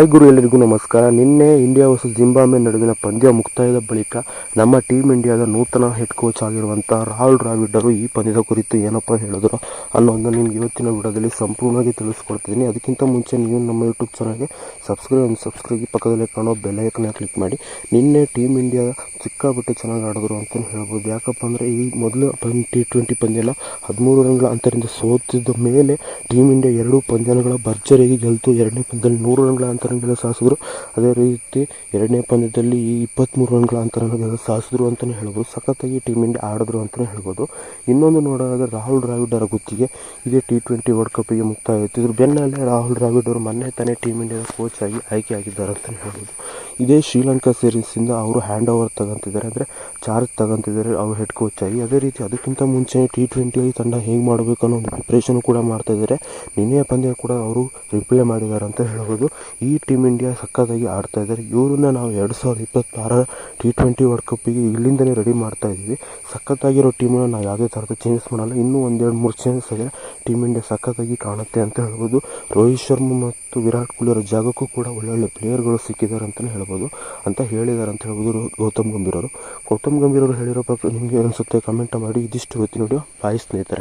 Hi ಗುರು, ಎಲ್ಲರಿಗೂ ನಮಸ್ಕಾರ. ನಿನ್ನೆ ಇಂಡಿಯಾ ವರ್ಸಸ್ ಜಿಂಬಾಬ್ವೆ ನಡುವಿನ ಪಂದ್ಯ ಮುಕ್ತಾಯದ ಬಳಿಕ ನಮ್ಮ ಟೀಮ್ ಇಂಡಿಯಾದ ನೂತನ ಹೆಡ್ ಕೋಚ್ ಆಗಿರುವಂಥ ರಾಹುಲ್ ದ್ರಾವಿಡರು ಈ ಪಂದ್ಯದ ಕುರಿತು ಏನಪ್ಪ ಹೇಳಿದ್ರು ಅನ್ನೋದನ್ನ ನಿಮ್ಗೆ ಇವತ್ತಿನ ವಿಡಿಯೋದಲ್ಲಿ ಸಂಪೂರ್ಣವಾಗಿ ತಿಳಿಸ್ಕೊಡ್ತಿದ್ದೀನಿ. ಅದಕ್ಕಿಂತ ಮುಂಚೆ ನೀವು ನಮ್ಮ ಯೂಟ್ಯೂಬ್ ಚಾನಲ್ಗೆ ಸಬ್ಸ್ಕ್ರೈಬ್ ಒಂದು ಸಬ್ಸ್ಕ್ರೈಬ್ ಪಕ್ಕದಲ್ಲೇ ಕಾಣೋ ಬೆಲೈಕನ್ನ ಕ್ಲಿಕ್ ಮಾಡಿ. ನಿನ್ನೆ ಟೀಮ್ ಇಂಡಿಯಾ ಸಿಕ್ಕಾಬಿಟ್ಟು ಚೆನ್ನಾಗಿ ಆಡಿದ್ರು ಅಂತಲೇ ಹೇಳ್ಬೋದು. ಯಾಕಪ್ಪ ಅಂದರೆ ಈ ಮೊದಲು ಟಿ ಟ್ವೆಂಟಿ ಪಂದ್ಯನ ಹದಿಮೂರು ರನ್ಗಳ ಅಂತರಿಂದ ಸೋತಿದ್ದ ಮೇಲೆ ಟೀಮ್ ಇಂಡಿಯಾ ಎರಡು ಪಂದ್ಯಗಳ ಭರ್ಜರಿಯಾಗಿ ಗೆಲ್ತು. ಎರಡನೇ ಪಂದ್ಯದಲ್ಲಿ ನೂರು ರನ್ಗಳ ಅಂತರಗಳ ಸಾಧಿಸಿದ್ರು ಅದೇ ರೀತಿ ಎರಡನೇ ಪಂದ್ಯದಲ್ಲಿ ಈ ಇಪ್ಪತ್ತ್ಮೂರು ರನ್ಗಳ ಅಂತರನ ಸಾಧಿಸಿದ್ರು ಅಂತಲೇ ಹೇಳ್ಬೋದು. ಸಖತ್ತಾಗಿ ಟೀಮ್ ಇಂಡಿಯಾ ಆಡಿದ್ರು ಅಂತಲೇ ಹೇಳ್ಬೋದು. ಇನ್ನೊಂದು ನೋಡೋದಾದ್ರೆ ರಾಹುಲ್ ದ್ರಾವಿಡ್ ಅವರ ಗುತ್ತಿಗೆ. ಇದೇ ಟಿ ಟ್ವೆಂಟಿ ವರ್ಲ್ಡ್ ಕಪ್ಪಿಗೆ ಮುಕ್ತಾಯ ಆಯಿತು ಇದ್ರ ಬೆನ್ನಲ್ಲೇ ರಾಹುಲ್ ದ್ರಾವಿಡ್ ಅವರು ಮೊನ್ನೆ ತಾನೇ ಟೀಮ್ ಇಂಡಿಯಾದ ಕೋಚ್ ಆಗಿ ಆಯ್ಕೆ ಆಗಿದ್ದಾರೆ ಅಂತಲೇ ಹೇಳ್ಬೋದು. ಇದೇ ಶ್ರೀಲಂಕಾ ಸೀರೀಸಿಂದ ಅವರು ಹ್ಯಾಂಡ್ ಓವರ್ ತಗೊಂತಿದ್ದಾರೆ. ಅಂದರೆ ಚಾರ್ಜ್ ತಗೊಂತಿದ್ದಾರೆ ಅವ್ರು ಹೆಡ್ ಕೋಚ್ ಆಗಿ. ಅದೇ ರೀತಿ ಅದಕ್ಕಿಂತ ಮುಂಚೆ ಟಿ ಟ್ವೆಂಟಿಯಲ್ಲಿ ತಂಡ ಹೇಗೆ ಮಾಡಬೇಕು ಅನ್ನೋ ಒಂದು ಪ್ರಿಪ್ರೇಷನ್ ಕೂಡ ಮಾಡ್ತಾ ಇದ್ದಾರೆ. ನಿನ್ನೆಯ ಪಂದ್ಯ ಕೂಡ ಅವರು ರಿಪ್ಲೈ ಮಾಡಿದ್ದಾರೆ ಅಂತ ಹೇಳ್ಬೋದು. ಈ ಟೀಮ್ ಇಂಡಿಯಾ ಸಕ್ಕತ್ತಾಗಿ ಆಡ್ತಾ ಇದ್ದಾರೆ. ಇವ್ರನ್ನ ನಾವು ಎರಡು ಸಾವಿರದ ಇಪ್ಪತ್ತಾರ ಟಿ ಟ್ವೆಂಟಿ ವರ್ಲ್ಡ್ ಕಪ್ಪಿಗೆ ಇಲ್ಲಿಂದಲೇ ರೆಡಿ ಮಾಡ್ತಾ ಇದ್ದೀವಿ. ಸಖತ್ತಾಗಿರೋ ಟೀಮನ್ನ ನಾವು ಯಾವುದೇ ಥರದ ಚೇಂಜಸ್ ಮಾಡಲ್ಲ. ಇನ್ನೂ ಒಂದೆರಡು, ಮೂರು ಚೇಂಜಸ್ ಆದರೆ ಟೀಮ್ ಇಂಡಿಯಾ ಸಖತ್ತಾಗಿ ಕಾಣುತ್ತೆ ಅಂತ ಹೇಳ್ಬೋದು. ರೋಹಿತ್ ಶರ್ಮಾ ಮತ್ತು ವಿರಾಟ್ ಕೊಹ್ಲಿ ಅವರ ಜಾಗಕ್ಕೂ ಕೂಡ ಒಳ್ಳೊಳ್ಳೆ ಪ್ಲೇಯರ್ಗಳು ಸಿಕ್ಕಿದ್ದಾರೆ ಅಂತಲೇ ಹೇಳ್ಬೋದು. ಅಂತ ಹೇಳಿದ್ದಾರೆ ಅಂತ ಹೇಳ್ಬೋದು ಗೌತಮ್ ಗಂಭೀರ್ ಅವರು. ಗೌತಮ್ ಗಂಭೀರ್ ಅವರು ಹೇಳಿರೋ ಪ್ರಕಾರ ನಿಮಗೆ ಅನಿಸುತ್ತೆ? ಕಮೆಂಟ್ ಮಾಡಿ. ಇದಿಷ್ಟು ಇವತ್ತಿನ ವಿಡಿಯೋ ಬಾಯ್ ಸ್ನೇಹಿತರೆ.